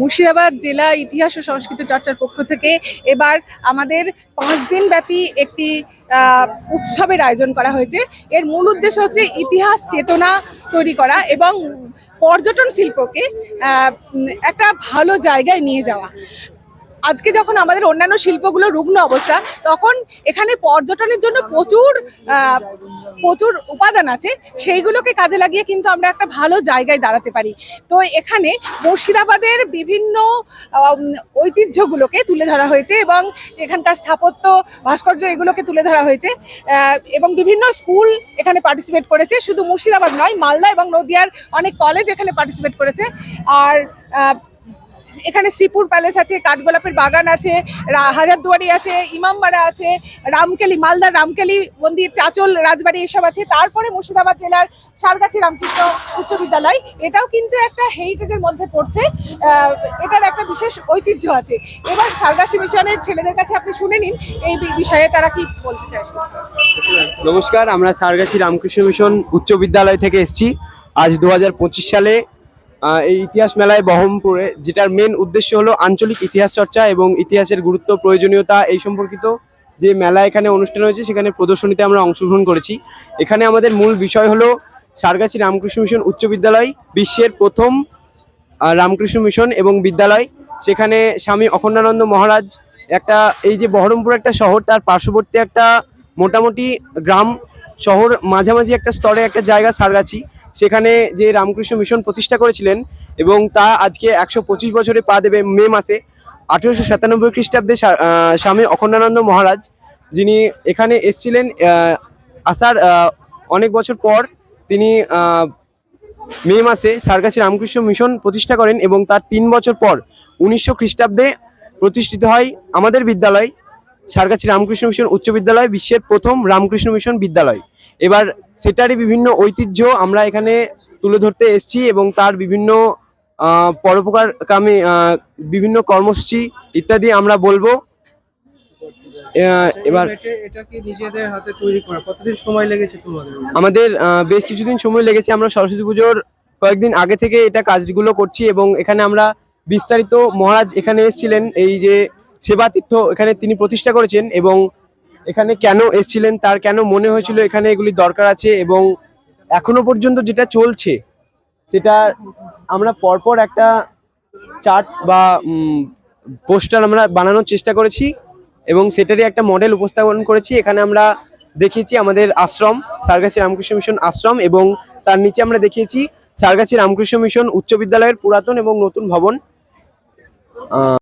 মুর্শিদাবাদ জেলা ইতিহাস ও সংস্কৃতি চর্চার পক্ষ থেকে এবার আমাদের পাঁচ দিন ব্যাপী একটি উৎসবের আয়োজন করা হয়েছে। এর মূল উদ্দেশ্য হচ্ছে ইতিহাস চেতনা তৈরি করা এবং পর্যটন শিল্পকে একটা ভালো জায়গায় নিয়ে যাওয়া। আজকে যখন আমাদের অন্যান্য শিল্পগুলো রুগ্ন অবস্থা, তখন এখানে পর্যটনের জন্য প্রচুর প্রচুর উপাদান আছে, সেইগুলোকে কাজে লাগিয়ে কিন্তু আমরা একটা ভালো জায়গায় দাঁড়াতে পারি। তো এখানে মুর্শিদাবাদের বিভিন্ন ঐতিহ্যগুলোকে তুলে ধরা হয়েছে এবং এখানকার স্থাপত্য, ভাস্কর্য এগুলোকে তুলে ধরা হয়েছে। এবং বিভিন্ন স্কুল এখানে পার্টিসিপেট করেছে। শুধু মুর্শিদাবাদ নয়, মালদা এবং নদিয়ার অনেক কলেজ এখানে পার্টিসিপেট করেছে। আর এখানে শ্রীপুর প্যালেস আছে, কাঠগোলাপের বাগান আছে হাজারদুয়ারি আছে, ইমামবাড়া আছে, রামকেলি, মালদার রামকেলি মন্দির, চাচল, রাজবাড়ি এসব আছে। তারপরে মুর্শিদাবাদ জেলার সারগাছি রামকৃষ্ণ উচ্চ বিদ্যালয়। এটাও কিন্তু একটা হেরিটেজের মধ্যে পড়ছে। এটার একটা বিশেষ ঐতিহ্য আছে। এবার সারগাছি মিশনের ছেলেদের কাছে আপনি শুনে নিন, এই বিষয়ে তারা কি বলতে চাইছে। নমস্কার, আমরা সারগাছি রামকৃষ্ণ মিশন উচ্চ বিদ্যালয় থেকে এসেছি। আজ দু হাজার পঁচিশ সালে এই ইতিহাস মেলায় বহরমপুরে যেটার মেন উদ্দেশ্য হলো আঞ্চলিক ইতিহাস চর্চা এবং ইতিহাসের গুরুত্ব, প্রয়োজনীয়তা এই সম্পর্কিত যে মেলা এখানে অনুষ্ঠান হয়েছে, সেখানে প্রদর্শনীতে আমরা অংশগ্রহণ করেছি। এখানে আমাদের মূল বিষয় হলো সারগাছি রামকৃষ্ণ মিশন উচ্চ বিদ্যালয়, বিশ্বের প্রথম রামকৃষ্ণ মিশন এবং বিদ্যালয়। সেখানে স্বামী অখণ্ডানন্দ মহারাজ একটা, এই যে বহরমপুর একটা শহর, তার পার্শ্ববর্তী একটা মোটামুটি গ্রাম শহর, মাঝামাঝি একটা স্তরে একটা জায়গা সারগাছি। সেখানে যে রামকৃষ্ণ মিশন প্রতিষ্ঠা করেছিলেন এবং তা আজকে একশো পঁচিশ বছরে পা দেবে মে মাসে, আঠেরোশো সাতানব্বই খ্রিস্টাব্দে স্বামী অখণ্ডানন্দ মহারাজ, যিনি এখানে এসছিলেন আসার অনেক বছর পর তিনি মে মাসে সারগাছি রামকৃষ্ণ মিশন প্রতিষ্ঠা করেন এবং তার তিন বছর পর উনিশশো খ্রিস্টাব্দে প্রতিষ্ঠিত হয় আমাদের বিদ্যালয়। সারগাছি রামকৃষ্ণ মিশন উচ্চ বিদ্যালয় বিশ্বের প্রথম রামকৃষ্ণ মিশন বিদ্যালয়। এবার সেটারই বিভিন্ন ঐতিহ্য আমরা এখানে তুলে ধরতে এসেছি এবং তার বিভিন্ন পরোপকার কামে বিভিন্ন কর্মসূচি ইত্যাদি আমরা বলব। এবার এটা- এটা কি নিজেদের হাতে তৈরি করা? কতদিন সময় লেগেছে তোমাদের? আমাদের বেশ কিছুদিন সময় লেগেছে। আমরা সরস্বতী পুজোর কয়েকদিন আগে থেকে এটা কাজগুলো করছি এবং এখানে আমরা বিস্তারিত মহারাজ এখানে এসেছিলেন এই যে সেবা তীর্থ এখানে তিনি প্রতিষ্ঠা করেছেন এবং এখানে কেন এসেছিলেন, তার কেন মনে হয়েছিল এখানে এগুলি দরকার আছে এবং এখনও পর্যন্ত যেটা চলছে, সেটা আমরা পরপর একটা চার্ট বা পোস্টার আমরা বানানোর চেষ্টা করেছি এবং সেটারই একটা মডেল উপস্থাপন করেছি। এখানে আমরা দেখিয়েছি আমাদের আশ্রম, সারগাছি রামকৃষ্ণ মিশন আশ্রম এবং তার নিচে আমরা দেখিয়েছি সারগাছি রামকৃষ্ণ মিশন উচ্চ বিদ্যালয়ের পুরাতন এবং নতুন ভবন।